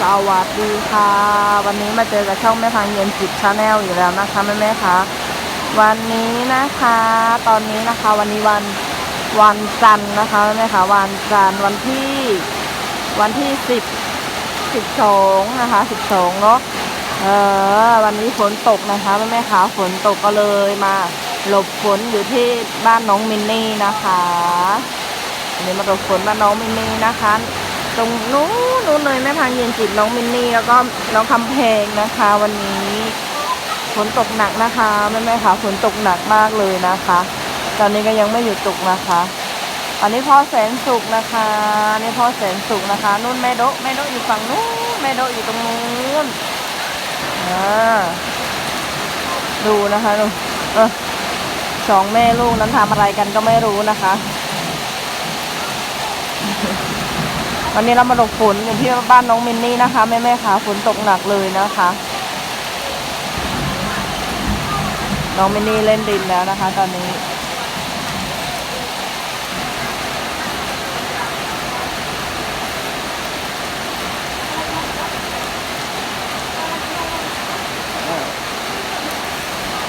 สวัสดีค่ะ วันนี้มาเจอกับช่องแม่พังเย็นจิตชาแนลอีกแล้วนะคะแม่แม่คะวันนี้นะคะ ตอนนี้นะคะ วันนี้วันวันจันทร์นะคะแม่แม่คะวันจันทร์วันที่ วันที่สิบสิบสองนะคะสิบสองเนาะเออวันนี้ฝนตกนะคะแม่แม่คะฝนตกก็เลยมาหลบฝนอยู่ที่บ้านน้องมินนี่นะคะวันนี้มาหลบฝนบ้านน้องมินนี่นะคะ ตรงนู้นนู้นเลยแม่พังเย็นจิตน้องมินนี่แล้วก็น้องคำเพลงนะคะ วันนี้ฝนตกหนักนะคะแม่แม่ๆค่ะฝนตกหนักมากเลยนะคะ ตอนนี้ก็ยังไม่หยุดตกนะคะ อันนี้พ่อแสนสุขนะคะนี่พ่อแสนสุขนะคะนู่นแม่โดะแม่โดะอยู่ฝั่งนู้นแม่โดะอยู่ตรงนู้นอ่าดูนะคะดูเออสองแม่ลูกนั้นทำอะไรกันก็ไม่รู้นะคะ วันนี้เรามาหลบฝนอยู่ที่บ้านน้องมินนี่นะคะแม่แม่ๆคะฝนตกหนักเลยนะคะ น้องมินนี่เล่นดินแล้วนะคะ ตอนนี้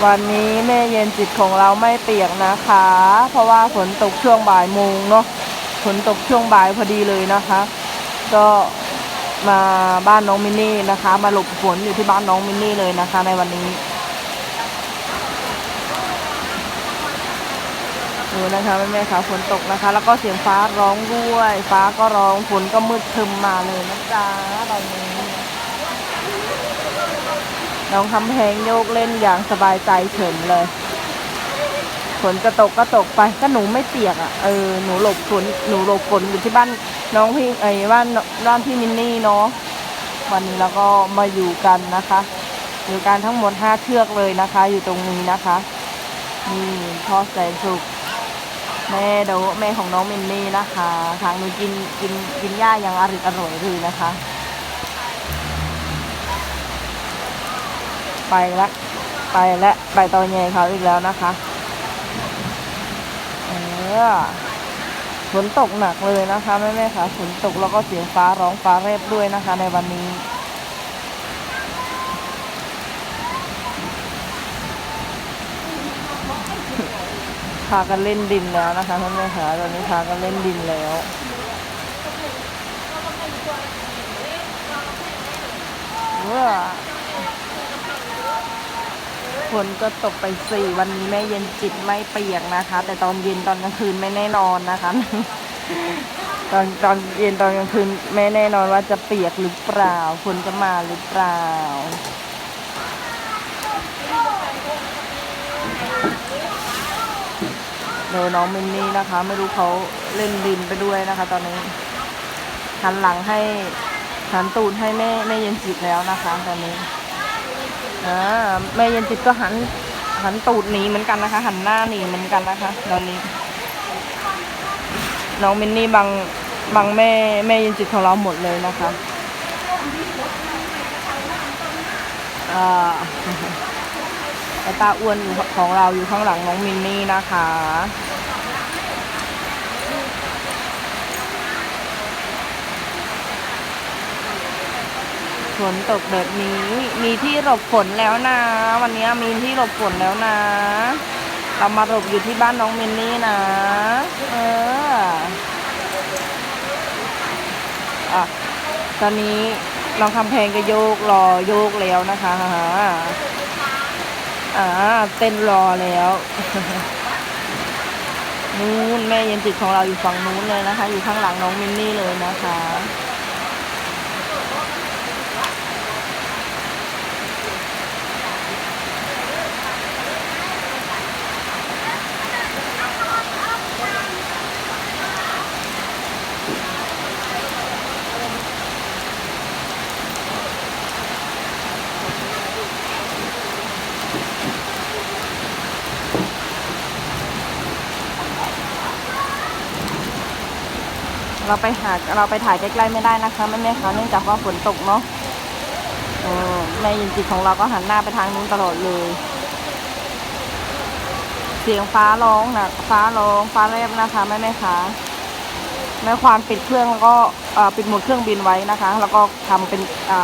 วันนี้แม่เย็นจิตของเราไม่เปียกนะคะ เพราะว่าฝนตกช่วงบ่ายโมงเนาะฝนตกช่วงบ่ายพอดีเลยนะคะ ก็มาบ้านน้องมินนี่นะคะ มาหลบฝนอยู่ที่บ้านน้องมินนี่เลยนะคะ ในวันนี้ดูนะคะแม่แม่ๆค่ะฝนตกนะคะ แล้วก็เสียงฟ้าร้องด้วย ฟ้าก็ร้องฝนก็มืดทึมมาเลยนะจ๊ะตอนนี้ น้องคำแพงโยกเล่นอย่างสบายใจเฉินเลย ฝนจะตกก็ตกไปก็หนูไม่เปียกอะเออหนูหลบฝนหนูหลบฝนอยู่ที่บ้านน้องพี่ไอ้บ้านบ้านพี่มินนี่เนาะวันนี้เราก็มาอยู่กันนะคะอยู่กันทั้งหมดห้าเชือกเลยนะคะ อยู่ตรงนี้นะคะนี่พ่อแสนสุขแม่โดแม่ของน้องมินนี่นะคะทางหนูกินกินกินหญ้าอย่างอร่อยอร่อยเลยนะคะ ไปละไปและไปตอนเย็นเขาอีกแล้วนะคะ อฝนตกหนักเลยนะคะแม่แม่ๆค่ะฝนตกแล้วก็เสียงฟ้าร้องฟ้าแรบด้วยนะคะ ในวันนี้ พากันเล่นดินแล้วนะคะแม่แม่ๆค่ะตอนนี้พากันเล่นดินแล้วเว้อ ฝนก็ตกไปสี่วันนี้แม่เย็นจิตไม่เปียกนะคะ แต่ตอนเย็นตอนกลางคืนไม่แน่นอนนะคะ ตอนตอนเย็นตอนกลางคืนไม่แน่นอนว่าจะเปียกหรือเปล่าฝนจะมาหรือเปล่าเดี๋ยวน้องมินนี่นะคะ ไม่รู้เขาเล่นดินไปด้วยนะคะ ตอนนี้หันหลังให้หันตูดให้แม่แม่เย็นจิตแล้วนะคะ ตอนนี้ อ่าแม่เย็นจิตก็หันหันตูดหนีเหมือนกันนะคะ หันหน้าหนีเหมือนกันนะคะตอนนี้ น้องมินนี่บังบังแม่แม่เย็นจิตของเราหมดเลยนะคะอ่าตาอ้วนอยู่ของเราอยู่ข้างหลังน้องมินนี่นะคะ ฝนตกแบบนี้ มีที่หลบฝนแล้วนะ วันนี้มีที่หลบฝนแล้วนะ เรามาหลบอยู่ที่บ้านน้องมินนี่นะ เอออะตอนนี้น้องคำแพงก็โยกรอโยกแล้วนะคะอ่าเต้นรอแล้วนู้นแม่เย็นจิตของเราอยู่ฝั่งนู้นเลยนะคะ อยู่ข้างหลังน้องมินนี่เลยนะคะ เราไปหาเราไปถ่ายใกล้ๆไม่ได้นะคะแม่แม่ๆคะเนื่องจากว่าฝนตกเนาะเออแม่ยินจิตของเราก็หันหน้าไปทางนู้นตลอดเลย เสียงฟ้าร้องนะฟ้าร้องฟ้าแลบนะคะแม่แม่คะแม่ควานปิดเครื่องแล้วก็ปิดหมดเครื่องบินไว้นะคะ แล้วก็ทำเป็น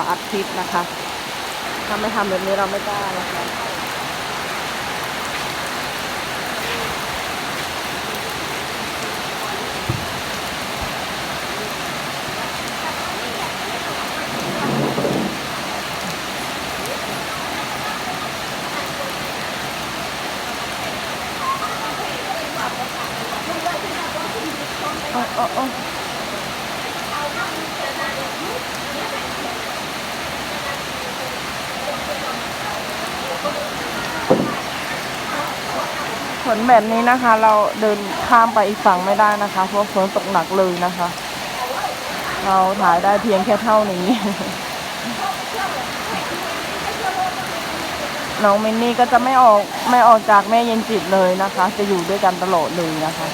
อัดคลิปนะคะถ้าไม่ทำแบบนี้เราไม่กล้านะคะ ฝนแบบนี้นะคะ เราเดินข้ามไปอีกฝั่งไม่ได้นะคะ เพราะฝนตกหนักเลยนะคะ เราถ่ายได้เพียงแค่เท่านี้ น้องมินนี่ก็จะไม่ออกไม่ออกจากแม่เย็นจิตเลยนะคะ จะอยู่ด้วยกันตลอดเลยนะคะ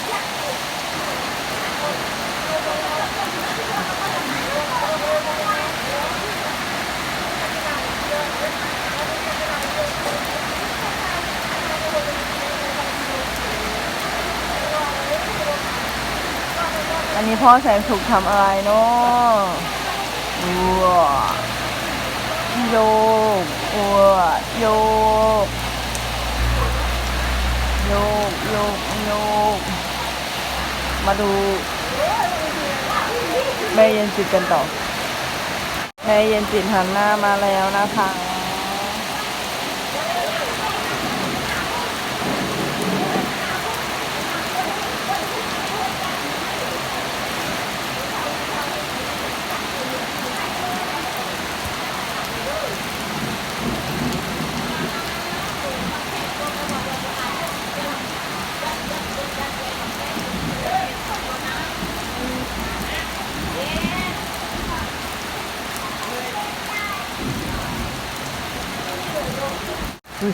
พ่อแสงสุขทำอะไรเนาะว้าโยกว้าโยกโยกโยกโยกมาดูแม่เย็นจิตกันต่อแม่เย็นจิตหันหน้ามาแล้วนะคะ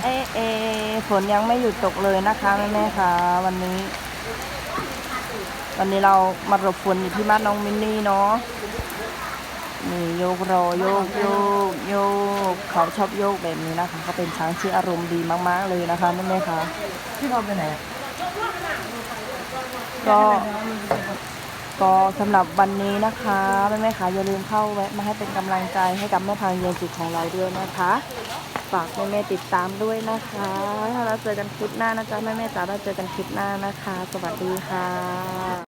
เอเอฝนยังไม่หยุดตกเลยนะคะแม่แม่คะวันนี้ วันนี้เรามาหลบฝนอยู่ที่บ้านน้องมินนี่เนาะนี่โยกรอโยกโยกโยกเขาชอบโยกแบบนี้นะคะเขาเป็นช้างที่อารมณ์ดีมาก ๆ เลยนะคะแม่แม่คะพี่เราไปไหนก็ก็สำหรับวันนี้นะคะแม่แม่คะอย่าลืมเข้าแวะมาให้เป็นกำลังใจให้กับแม่พังเย็นจิตของเราด้วยนะคะ ฝากแม่แม่ๆติดตามด้วยนะคะ ถ้าเราเจอกันคลิปหน้านะจ๊ะแม่แม่ๆจ๋าเราเจอกันคลิปหน้านะคะ สวัสดีค่ะ